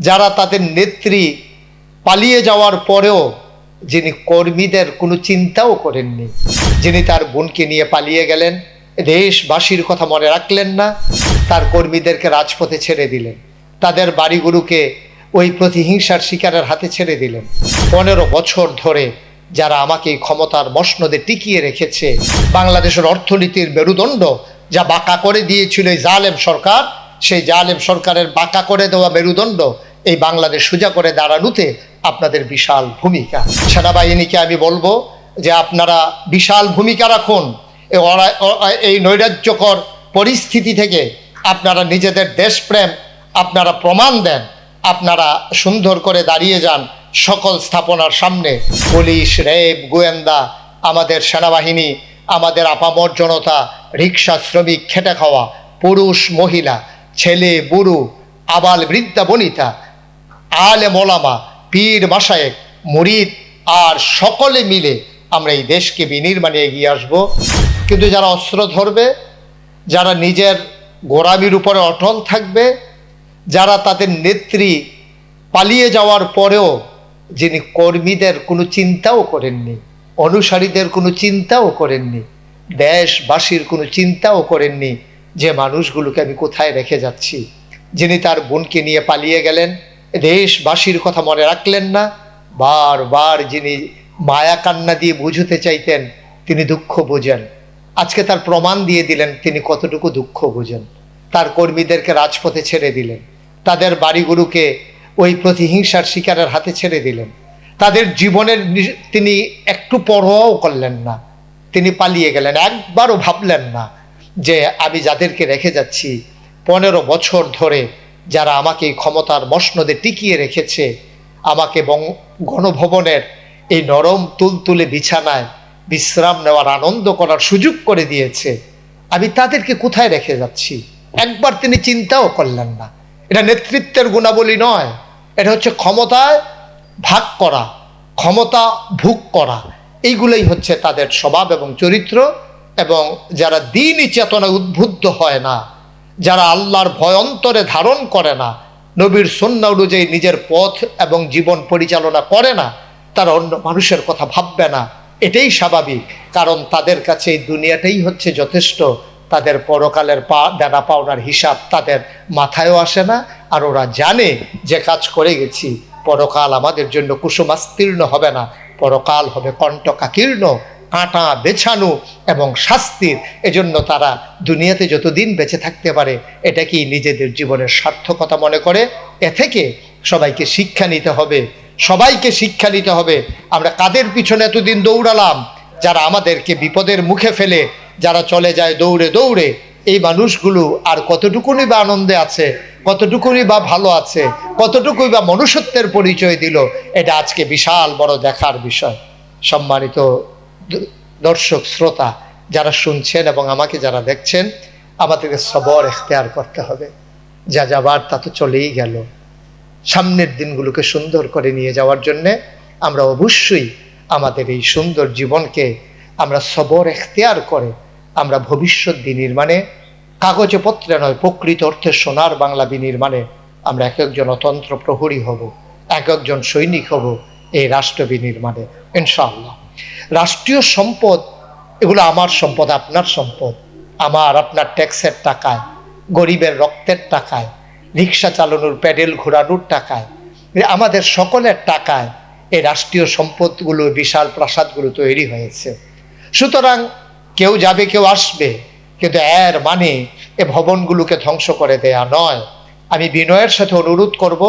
যারা তাদের নেত্রী পালিয়ে যাওয়ার পরেও যিনি কর্মীদের কোনো চিন্তাও করেননি, যিনি তার বোনকে নিয়ে পালিয়ে গেলেন, দেশবাসীর কথা মনে রাখলেন না, তার কর্মীদেরকে রাজপথে ছেড়ে দিলেন। তাদের বাড়িগুলোকে ওই প্রতিহিংসার শিকারের হাতে ছেড়ে দিলেন। পনেরো বছর ধরে যারা আমাকে ক্ষমতার মসনদে টিকিয়ে রেখেছে, বাংলাদেশের অর্থনীতির মেরুদণ্ড যা বাঁকা করে দিয়েছিল এই জালেম সরকার, সেই জালেম সরকারের বাঁকা করে দেওয়া মেরুদণ্ড এই বাংলাদেশ সোজা করে দাঁড়ানোতে আপনাদের বিশাল ভূমিকা। সেনাবাহিনীকে আমি বলব যে আপনারা বিশাল ভূমিকা রাখুন। এই নৈরাজ্যকর পরিস্থিতি থেকে আপনারা নিজেদের দেশপ্রেম, আপনারা প্রমাণ দেন, আপনারা সুন্দর করে দাঁড়িয়ে যান সকল স্থাপনার সামনে। পুলিশ রেব গোয়েন্দা, আমাদের সেনাবাহিনী, আমাদের আপামর জনতা রিক্সা শ্রমিক, খেটে খাওয়া, পুরুষ, মহিলা, ছেলে, বুড়ো, আবাল বৃদ্ধা, বনিতা আলে মোলামা পীর মাসায়েক মুরিদ আর সকলে মিলে আমরা এই দেশকে বিনির্মাণে এগিয়ে আসব। কিন্তু যারা অস্ত্র ধরবে, যারা নিজের গোড়ামির উপরে অটল থাকবে, যারা তাদের নেত্রী পালিয়ে যাওয়ার পরেও যিনি কর্মীদের কোনো চিন্তাও করেননি, অনুসারীদের কোনো চিন্তাও করেননি, দেশবাসীর কোনো চিন্তাও করেননি যে মানুষগুলোকে আমি কোথায় রেখে যাচ্ছি, যিনি তার বোনকে নিয়ে পালিয়ে গেলেন দেশবাসীর কথা মনে রাখলেন না। বারবার যিনি মায়া কান্না দিয়ে বুঝতে চাইতেন, তিনি দুঃখ বোঝেন। আজকে তার প্রমাণ দিয়ে দিলেন তিনি কতটুকু দুঃখ বোঝেন। তার কর্মীদেরকে রাজপথে ছেড়ে দিলেন। তাদের বাড়িগুলোকে ওই প্রতিহিংসার শিকারের হাতে ছেড়ে দিলেন। তাদের জীবনের তিনি একটু পরোয়াও করলেন না। তিনি পালিয়ে গেলেন। একবারও ভাবলেন না যে আমি যাদেরকে রেখে যাচ্ছি, পনেরো বছর ধরে যারা আমাকে ক্ষমতার মসনদে টিকিয়ে রেখেছে, আমাকে গণভবনের এই নরম তুলতুলে বিছানায় বিশ্রাম নেওয়ার আনন্দ করার সুযোগ করে দিয়েছে। আমি তাদেরকে কোথায় রেখে যাচ্ছি? একবার তিনি চিন্তাও করলেন না। এটা নেতৃত্বের গুণাবলী নয়। এটা হচ্ছে ক্ষমতায় ভাগ করা, ক্ষমতা ভোগ করা। এইগুলোই হচ্ছে তাদের স্বভাব এবং চরিত্র এবং যারা দিনই চেতনা উদ্বুদ্ধ হয় না যারা আল্লাহর ভয়ন্তরে ধারণ করে না, নবীর সন্না অনুযায়ী নিজের পথ এবং জীবন পরিচালনা করে না, তারা অন্য মানুষের কথা ভাববে না। এটাই স্বাভাবিক, কারণ তাদের কাছে এই দুনিয়াটাই হচ্ছে যথেষ্ট। তাদের পরকালের পা, দেনা পাওনার হিসাব তাদের মাথায়ও আসে না, আর ওরা জানে যে কাজ করে গেছি। পরকাল আমাদের জন্য কুসুমাস্তীর্ণ হবে না, পরকাল হবে কণ্টকাকীর্ণ কাঁটা, বেছানো এবং শাস্তির এজন্য তারা দুনিয়াতে যতদিন বেঁচে থাকতে পারে, এটা কি নিজেদের জীবনের সার্থকতা মনে করে? এ থেকে সবাইকে শিক্ষা নিতে হবে। সবাইকে শিক্ষা নিতে হবে। আমরা কাদের পিছনে এতদিন দৌড়ালাম? যারা আমাদেরকে বিপদের মুখে ফেলে, যারা চলে যায় দৌড়ে দৌড়ে, এই মানুষগুলো আর কতটুকুনি বা আনন্দে আছে, কতটুকুনি বা ভালো আছে, কতটুকুই বা মনুষ্যত্বের পরিচয় দিল, এটা আজকে বিশাল বড় দেখার বিষয়। সম্মানিত দর্শক, শ্রোতা যারা শুনছেন এবং আমাকে যারা দেখছেন, আমাদেরকে সবর এখতেয়ার করতে হবে। যা যাবার তা তো চলেই গেল। সামনের দিনগুলোকে সুন্দর করে নিয়ে যাওয়ার জন্যে আমরা অবশ্যই আমাদের এই সুন্দর জীবনকে আমরা সবর এখতেয়ার করে আমরা ভবিষ্যৎ বিনির্মাণে কাগজে পত্রে নয়, প্রকৃত অর্থে সোনার বাংলা বিনির্মাণে আমরা এক একজন অতন্ত্র প্রহরী হব, এক একজন সৈনিক হব এই রাষ্ট্র বিনির্মাণে। ইনশাআল্লাহ। রাষ্ট্রীয় সম্পদ, এগুলো আমার সম্পদ, আপনার সম্পদ। আমার, আপনার ট্যাক্সের টাকায়, গরিবের রক্তের টাকায়, রিক্সা চালানোর, প্যাডেল ঘোরানোর টাকায় আমাদের সকলের টাকায় এই রাষ্ট্রীয় সম্পদগুলো, বিশাল প্রাসাদগুলো তৈরি হয়েছে। সুতরাং কেউ যাবে, কেউ আসবে, কিন্তু এর মানে এ ভবনগুলোকে ধ্বংস করে দেয়া নয়। আমি বিনয়ের সাথে অনুরোধ করব,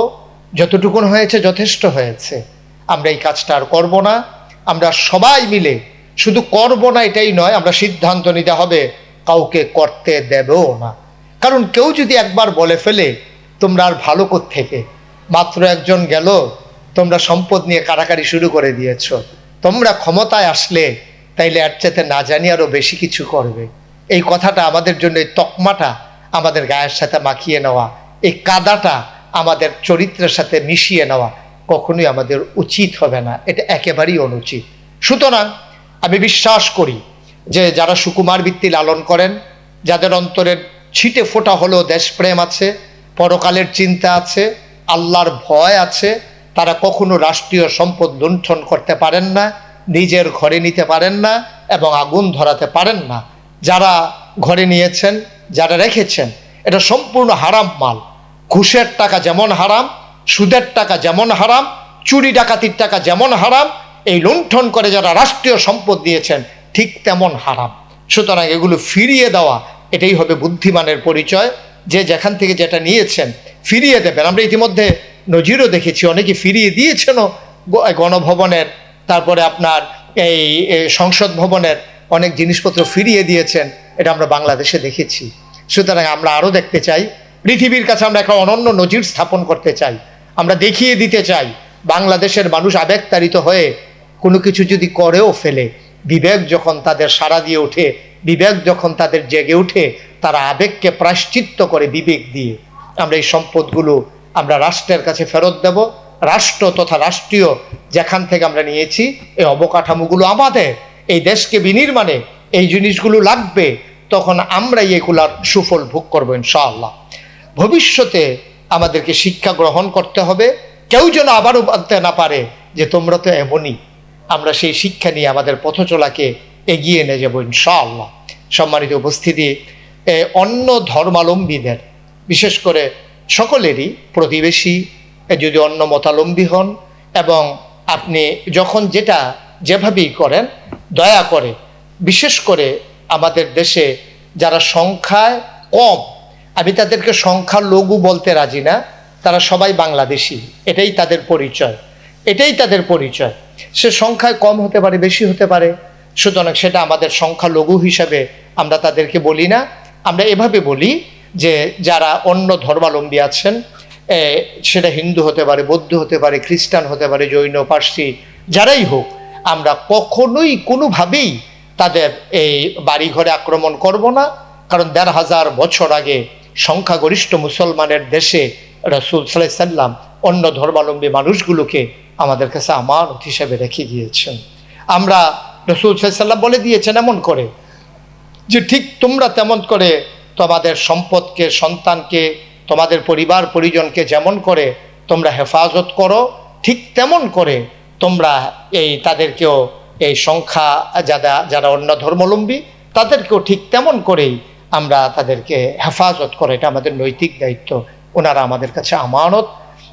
যতটুকুন হয়েছে যথেষ্ট হয়েছে। আমরা এই কাজটা আর করব না। আমরা সবাই মিলে, শুধু করব না এটাই নয়, আমরা সিদ্ধান্ত নিতে হবে, কাউকে করতে দেবেও না। কারণ কেউ যদি একবার বলে ফেলে, তোমরা আর ভালো থেকে মাত্র একজন গেল, তোমরা সম্পদ নিয়ে কারাকারি শুরু করে দিয়েছ। তোমরা ক্ষমতায় আসলে, তাইলে এর চাইতে না জানি আরও বেশি কিছু করবে। এই কথাটা আমাদের জন্য, এই তকমাটা আমাদের গায়ের সাথে মাখিয়ে নেওয়া, এই কাদাটা আমাদের চরিত্রের সাথে মিশিয়ে নেওয়া কখনোই আমাদের উচিত হবে না। এটা একেবারেই অনুচিত। সুতরাং আমি বিশ্বাস করি যে যারা সুকুমার বৃত্তি লালন করেন, যাদের অন্তরের ছিটে ফোটা হলেও দেশপ্রেম আছে, পরকালের চিন্তা আছে, আল্লাহর ভয় আছে, তারা কখনো রাষ্ট্রীয় সম্পদ লুণ্ঠন করতে পারেন না, নিজের ঘরে নিতে পারেন না এবং আগুন ধরাতে পারেন না। যারা ঘরে নিয়েছেন, যারা রেখেছেন, এটা সম্পূর্ণ হারাম মাল। ঘুষের টাকা যেমন হারাম সুদের টাকা যেমন হারাম, চুরি ডাকাতির টাকা যেমন হারাম, এই লুণ্ঠন করে যারা রাষ্ট্রীয় সম্পদ দিয়েছেন, ঠিক তেমন হারাম। সুতরাং এগুলো ফিরিয়ে দেওয়া, এটাই হবে বুদ্ধিমানের পরিচয়। যে যেখান থেকে যেটা নিয়েছেন, ফিরিয়ে দেবেন। আমরা ইতিমধ্যে নজিরও দেখেছি, অনেকে ফিরিয়ে দিয়েছেনও গণভবনের, তারপরে আপনার এই সংসদ ভবনের অনেক জিনিসপত্র ফিরিয়ে দিয়েছেন, এটা আমরা বাংলাদেশে দেখেছি। সুতরাং আমরা আরও দেখতে চাই। পৃথিবীর কাছে আমরা একটা অনন্য নজির স্থাপন করতে চাই। আমরা দেখিয়ে দিতে চাই, বাংলাদেশের মানুষ আবেগতাড়িত হয়ে কোনো কিছু যদি করেও ফেলে, বিবেক যখন তাদের সাড়া দিয়ে ওঠে, বিবেক যখন তাদের জেগে ওঠে, তারা আবেগকে প্রায়শ্চিত্ত করে বিবেক দিয়ে। আমরা এই সম্পদগুলো আমরা রাষ্ট্রের কাছে ফেরত দেব, রাষ্ট্র তথা রাষ্ট্রীয় যেখান থেকে আমরা নিয়েছি, এই অবকাঠামোগুলো আমাদের, এই দেশকে বিনির্মাণে এই জিনিসগুলো লাগবে, তখন আমরাই এগুলার সুফল ভোগ করব ইনশাআল্লাহ। ভবিষ্যতে আমাদেরকে শিক্ষা গ্রহণ করতে হবে। কেউ যেন আবারও বলতে না পারে যে, তোমরা তো এমনই। আমরা সেই শিক্ষা নিয়ে আমাদের পথ চলাকে এগিয়ে নিয়ে যাব ইনশাআল্লাহ। সম্মানিত উপস্থিতি অন্য ধর্মাবলম্বীদের বিশেষ করে সকলেরই প্রতিবেশী যদি অন্য মতালম্বী হন এবং আপনি যখন যেটা যেভাবেই করেন, দয়া করে, বিশেষ করে আমাদের দেশে যারা সংখ্যায় কম আমি তাদেরকে সংখ্যা লঘু বলতে রাজি না, তারা সবাই বাংলাদেশি, এটাই তাদের পরিচয়, এটাই তাদের পরিচয়। সে সংখ্যায় কম হতে পারে, বেশি হতে পারে, সুতরাং সেটা আমাদের সংখ্যা লঘু হিসাবে আমরা তাদেরকে বলি না। আমরা এভাবে বলি যে যারা অন্য ধর্মাবলম্বী আছেন সেটা হিন্দু হতে পারে, বৌদ্ধ হতে পারে, খ্রিস্টান হতে পারে, জৈন, পার্সি, যারাই হোক, আমরা কখনোই কোনোভাবেই তাদের এই বাড়িঘরে আক্রমণ করব না, কারণ দেড় হাজার বছর আগে সংখ্যাগরিষ্ঠ মুসলমানের দেশে রসুল সাল্লাহ সাল্লাম অন্য ধর্মাবলম্বী মানুষগুলোকে আমাদের কাছে আমানত হিসেবে রেখে দিয়েছেন। আমরা রসুল সাল্লাম বলে দিয়েছেন এমন করে যে ঠিক তোমরা তেমন করে তোমাদের সম্পদকে, সন্তানকে, তোমাদের পরিবার, পরিজনকে যেমন করে তোমরা হেফাজত করো, ঠিক তেমন করে তোমরা এই তাদেরকেও এই সংখ্যা যারা যারা অন্য ধর্মাবলম্বী, তাদেরকেও ঠিক তেমন করেই আমরা তাদেরকে হেফাজত করে, এটা আমাদের নৈতিক দায়িত্ব। ওনারা আমাদের কাছে আমানত।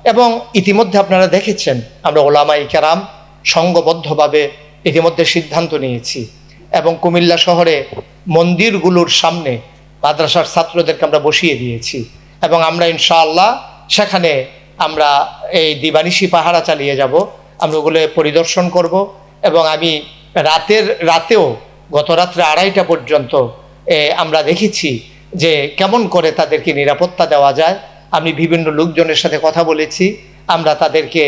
এবং ইতিমধ্যে আপনারা দেখেছেন, আমরা ওলামাই কেরাম সঙ্গবদ্ধভাবে ইতিমধ্যে সিদ্ধান্ত নিয়েছি। এবং কুমিল্লা শহরে মন্দিরগুলোর সামনে মাদ্রাসার ছাত্রদেরকে আমরা বসিয়ে দিয়েছি। এবং আমরা ইনশাআল্লাহ সেখানে আমরা এই দিবানিশি পাহারা চালিয়ে যাব। আমরা ওগুলো পরিদর্শন করব। এবং আমি রাতের, রাতেও গত রাত্রে আড়াইটা পর্যন্ত আমরা দেখেছি যে কেমন করে তাদেরকে নিরাপত্তা দেওয়া যায়। আমি বিভিন্ন লোকজনের সাথে কথা বলেছি। আমরা তাদেরকে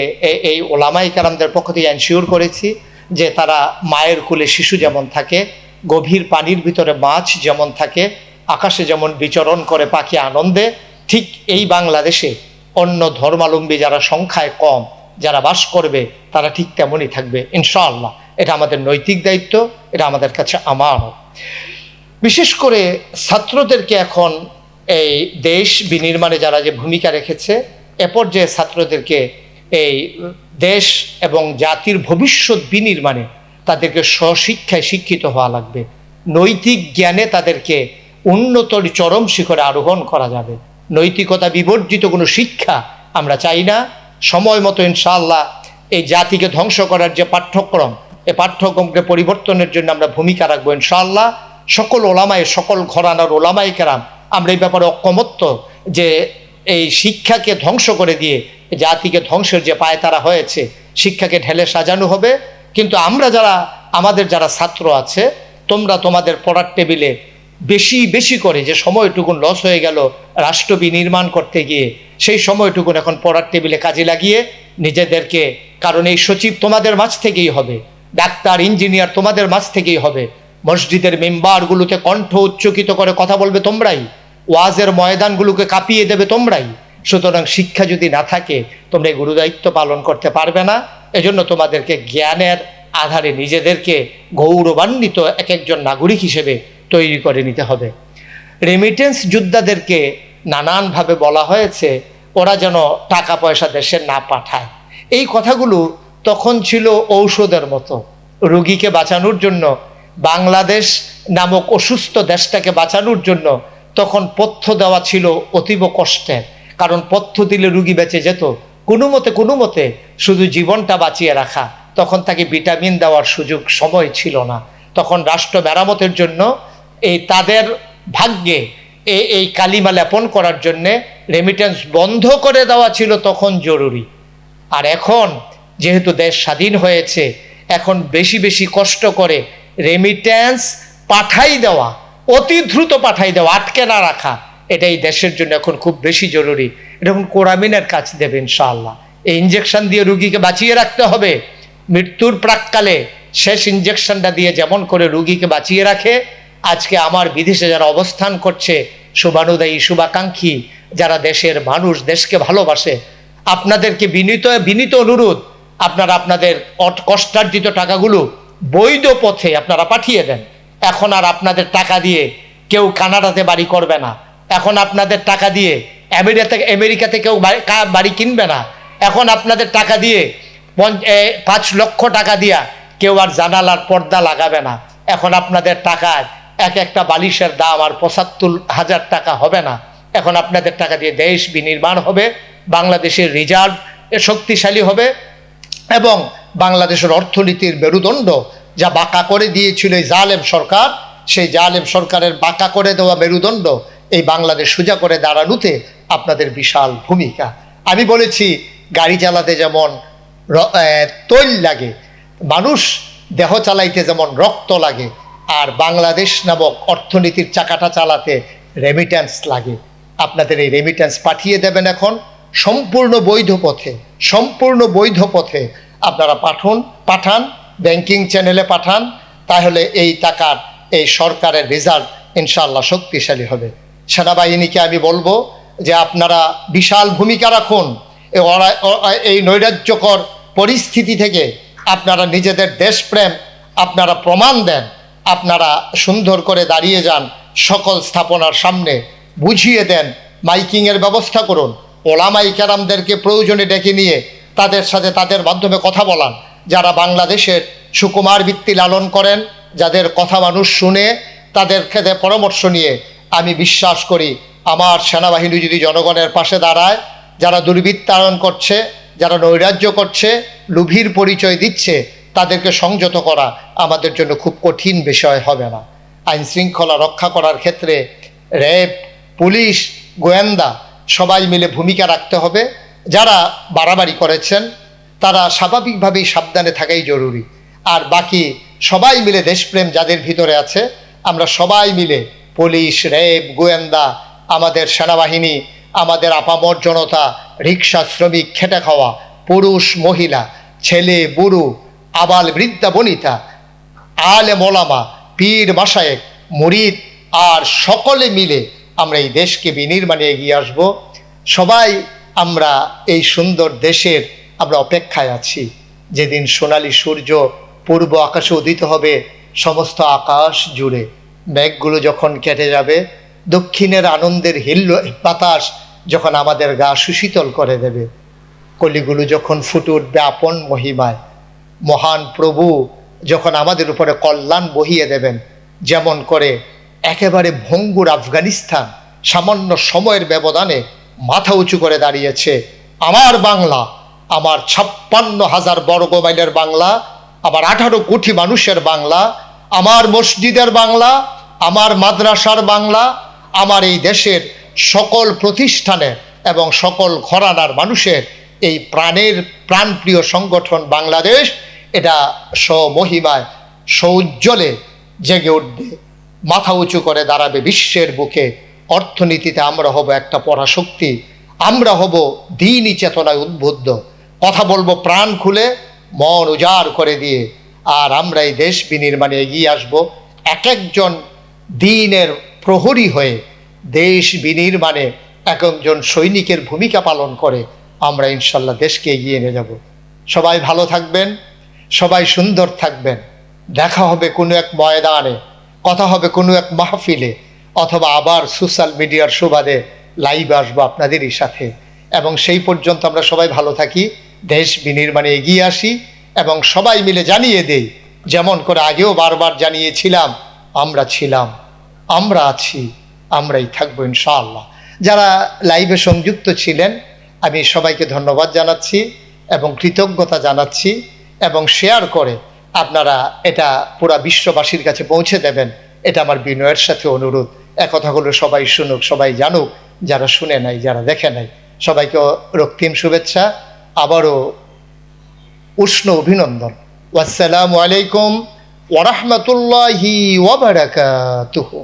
এই ওলামাই কারামদের পক্ষ থেকে এনশিওর করেছি যে তারা মায়ের কোলে শিশু যেমন থাকে, গভীর পানির ভিতরে মাছ যেমন থাকে, আকাশে যেমন বিচরণ করে পাখি আনন্দে, ঠিক এই বাংলাদেশে অন্য ধর্মাবলম্বী যারা সংখ্যায় কম, যারা বাস করবে, তারা ঠিক তেমনই থাকবে, ইনশাআল্লাহ। এটা আমাদের নৈতিক দায়িত্ব, এটা আমাদের কাছে আমানত। বিশেষ করে ছাত্রদেরকে এখন এই দেশ বিনির্মাণে যারা যে ভূমিকা রেখেছে, এ পর্যায়ে ছাত্রদেরকে এই দেশ এবং জাতির ভবিষ্যৎ বিনির্মাণে তাদেরকে স্বশিক্ষায় শিক্ষিত হওয়া লাগবে। নৈতিক জ্ঞানে তাদেরকে উন্নতর চরম শিখরে আরোহণ করা যাবে। নৈতিকতা বিবর্জিত কোনো শিক্ষা আমরা চাই না। সময় মতো ইনশাআল্লাহ এই জাতিকে ধ্বংস করার যে পাঠ্যক্রম এই পাঠ্যক্রমকে পরিবর্তনের জন্য আমরা ভূমিকা রাখব ইনশাআল্লাহ। সকল ওলামায়, সকল ঘরানার ওলামাই কেরাম, আমরা এই ব্যাপারে অকমত্য যে এই শিক্ষাকে ধ্বংস করে দিয়ে জাতিকে ধ্বংসের যে পায় তারা হয়েছে, শিক্ষাকে ঢেলে সাজানো হবে। কিন্তু আমরা যারা, আমাদের যারা ছাত্র আছে, তোমরা তোমাদের পড়ার টেবিলে বেশি বেশি করে যে সময়টুকুন লস হয়ে গেল রাষ্ট্র বিনির্মাণ করতে গিয়ে, সেই সময়টুকুন এখন পড়ার টেবিলে কাজে লাগিয়ে, নিজেদেরকে, কারণ এই সচিব তোমাদের মাঝ থেকেই হবে, ডাক্তার, ইঞ্জিনিয়ার তোমাদের মাঝ থেকেই হবে। মসজিদের মেম্বারগুলোতে কণ্ঠ উচ্চকিত করে কথা বলবে তোমরাই, ওয়াজের ময়দানগুলোকে কাঁপিয়ে দেবে তোমরাই। সুতরাং শিক্ষা যদি না থাকে, তোমরা এই গুরুদায়িত্ব পালন করতে পারবে না। এজন্য তোমাদেরকে জ্ঞানের আধারে নিজেদেরকে গৌরবান্বিত এক একজন নাগরিক হিসেবে তৈরি করে নিতে হবে। রেমিটেন্স যোদ্ধাদেরকে নানানভাবে বলা হয়েছে, ওরা যেন টাকা পয়সা দেশে না পাঠায়। এই কথাগুলো তখন ছিল ঔষধের মতো। রুগীকে বাঁচানোর জন্য বাংলাদেশ নামক অসুস্থ দেশটাকে বাঁচানোর জন্য তখন পথ্য দেওয়া ছিল অতীব কষ্টের। কারণ পথ্য দিলে রুগী বেঁচে যেত। কোনো মতে কোনো মতে শুধু জীবনটা বাঁচিয়ে রাখা। তখন তাকে ভিটামিন দেওয়ার সুযোগ সময় ছিল না। তখন রাষ্ট্র মেরামতের জন্য এই তাদের ভাগ্যে এই এই কালিমা লেপন করার জন্যে রেমিটেন্স বন্ধ করে দেওয়া ছিল তখন জরুরি। আর এখন যেহেতু দেশ স্বাধীন হয়েছে, এখন বেশি বেশি কষ্ট করে রেমিটেন্স পাঠাই দেওয়া, অতি দ্রুত পাঠাই দেওয়া, আটকে না রাখা এটাই দেশের জন্য এখন খুব বেশি জরুরি। এরকম কোরামিনের কাজ দেবে ইনশাআল্লাহ। এই ইঞ্জেকশন দিয়ে রুগীকে বাঁচিয়ে রাখতে হবে। মৃত্যুর প্রাককালে শেষ ইঞ্জেকশনটা দিয়ে যেমন করে রুগীকে বাঁচিয়ে রাখে, আজকে আমার বিদেশে যারা অবস্থান করছে, শুভানুদায়ী, শুভাকাঙ্ক্ষী, যারা দেশের মানুষ, দেশকে ভালোবাসে, আপনাদেরকে বিনীত বিনীত অনুরোধ, আপনারা আপনাদের কষ্টার্জিত টাকাগুলো বৈধ পথে আপনারা পাঠিয়ে দেন। এখন আর আপনাদের টাকা দিয়ে কেউ কানাডাতে বাড়ি করবে না। এখন আপনাদের টাকা দিয়ে আমেরিকা থেকে আমেরিকাতে কেউ বাড়ি কিনবে না। এখন আপনাদের টাকা দিয়ে পাঁচ লক্ষ টাকা দিয়া কেউ আর জানালার পর্দা লাগাবে না। এখন আপনাদের টাকায় এক একটা বালিশের দাম আর পঁচাত্তর হাজার টাকা হবে না। এখন আপনাদের টাকা দিয়ে দেশ বিনির্মাণ হবে, বাংলাদেশের রিজার্ভ শক্তিশালী হবে এবং বাংলাদেশের অর্থনীতির মেরুদণ্ড যা বাঁকা করে দিয়েছিল এই জালেম সরকার, সেই জালেম সরকারের বাঁকা করে দেওয়া মেরুদণ্ড এই বাংলাদেশ সোজা করে দাঁড়ানোতে আপনাদের বিশাল ভূমিকা। আমি বলেছি, গাড়ি চালাতে যেমন তৈল লাগে, মানুষ দেহ চালাইতে যেমন রক্ত লাগে, আর বাংলাদেশ নামক অর্থনীতির চাকাটা চালাতে রেমিট্যান্স লাগে। আপনাদের এই রেমিট্যান্স পাঠিয়ে দেবেন এখন, সম্পূর্ণ বৈধ পথে, সম্পূর্ণ বৈধ পথে আপনারা পাঠুন, পাঠান ব্যাংকিং চ্যানেলে পাঠান, তাহলে এই টাকার, এই সরকারের রেজাল্ট ইনশাল্লাহ শক্তিশালী হবে। সেনাবাহিনীকে আমি বলব যে আপনারা বিশাল ভূমিকা রাখুন। এই নৈরাজ্যকর পরিস্থিতি থেকে আপনারা নিজেদের দেশপ্রেম, আপনারা প্রমাণ দেন, আপনারা সুন্দর করে দাঁড়িয়ে যান, সকল স্থাপনার সামনে বুঝিয়ে দেন, মাইকিংয়ের ব্যবস্থা করুন। ওলামাই কেরামদেরকে প্রয়োজনে ডেকে নিয়ে তাদের সাথে তাদের মাধ্যমে কথা বলান যারা বাংলাদেশের সুকুমার বৃত্তি লালন করেন, যাদের কথা মানুষ শুনে, তাদের ক্ষেত্রে পরামর্শ নিয়ে আমি বিশ্বাস করি আমার সেনাবাহিনী যদি জনগণের পাশে দাঁড়ায়, যারা দুর্বৃত্তায়ন করছে, যারা নৈরাজ্য করছে, লুভির পরিচয় দিচ্ছে, তাদেরকে সংযত করা আমাদের জন্য খুব কঠিন বিষয় হবে না। আইন শৃঙ্খলা রক্ষা করার ক্ষেত্রে র্যাব, পুলিশ, গোয়েন্দা সবাই মিলে ভূমিকা রাখতে হবে। যারা বাড়াবাড়ি করেছেন, তারা স্বাভাবিকভাবেই সাবধানে থাকাই জরুরি। আর বাকি সবাই মিলে দেশপ্রেম যাদের ভিতরে আছে, আমরা সবাই মিলে পুলিশ র্যাব গোয়েন্দা, আমাদের সেনাবাহিনী, আমাদের আপামর জনতা রিক্সা শ্রমিক, খেটে খাওয়া, পুরুষ, মহিলা, ছেলে, বুড়ো, আবাল বৃদ্ধা, বনিতা, আলে মোলামা, পীর মাসায়েক মুরিদ, আর সকলে মিলে আমরা এই দেশকে বিনির্মাণে এগিয়ে আসব। সবাই আমরা এই সুন্দর দেশের আমরা অপেক্ষায় আছি। যেদিন সোনালী সূর্য পূর্ব আকাশে উদিত হবে, সমস্ত আকাশ জুড়ে মেঘগুলো যখন কেটে যাবে, দক্ষিণের আনন্দের হিল্ল, বাতাস যখন আমাদের গা সুশীতল করে দেবে। কলিগুলো যখন ফুটে উঠবে আপন মহিমায়। মহান প্রভু যখন আমাদের উপরে কল্যাণ বহিয়ে দেবেন, যেমন করে একেবারে ভঙ্গুর আফগানিস্তান সামান্য সময়ের ব্যবধানে মাথা উঁচু করে দাঁড়িয়েছে। আমার বাংলা, আমার ছাপ্পান্ন হাজার বর্গ মাইলের বাংলা, আমার আঠারো কোটি মানুষের বাংলা, আমার মসজিদের বাংলা, আমার মাদ্রাসার বাংলা, আমার এই দেশের সকল প্রতিষ্ঠানের এবং সকল ঘরানার মানুষের এই প্রাণের প্রাণপ্রিয় সংগঠন বাংলাদেশ, এটা স্বমহিমায়, সৌজ্জ্বলে জেগে উঠবে, মাথা উঁচু করে দাঁড়াবে বিশ্বের বুকে। অর্থনীতিতে আমরা হব একটা পরাশক্তি, আমরা হব দিনই চেতনায় উদ্বুদ্ধ। কথা বলব প্রাণ খুলে, মন উজাড় করে দিয়ে, আর আমরা এই দেশ বিনির্মাণে এগিয়ে আসব। এক একজন দিনের প্রহরী হয়ে দেশ বিনির্মাণে এক একজন সৈনিকের ভূমিকা পালন করে আমরা ইনশাল্লাহ দেশকে এগিয়ে নিয়ে যাব। সবাই ভালো থাকবেন, সবাই সুন্দর থাকবেন। দেখা হবে কোনো এক ময়দানে, কথা হবে কোনো এক মাহফিলে। অথবা আবার সোশ্যাল মিডিয়ার সুবাদে লাইভ আসব আপনাদেরই সাথে। এবং সেই পর্যন্ত আমরা সবাই ভালো থাকি, দেশ বিনির্মাণে এগিয়ে আসি এবং সবাই মিলে জানিয়ে দেই, যেমন করে আগেও বারবার জানিয়েছিলাম, আমরা ছিলাম, আমরা আছি, আমরাই থাকব ইনশাআল্লাহ। যারা লাইভে সংযুক্ত ছিলেন, আমি সবাইকে ধন্যবাদ জানাচ্ছি এবং কৃতজ্ঞতা জানাচ্ছি এবং শেয়ার করে আপনারা এটা পুরা বিশ্ববাসীর কাছে পৌঁছে দেবেন, এটা আমার বিনয়ের সাথে অনুরোধ। একথাগুলো সবাই শুনুক, সবাই জানুক, যারা শুনে নাই, যারা দেখে নাই। সবাইকে রক্তিম শুভেচ্ছা, আবারও উষ্ণ অভিনন্দন। আসসালামু আলাইকুম ওরহমতুল্লাহি ওবরাকাতুহু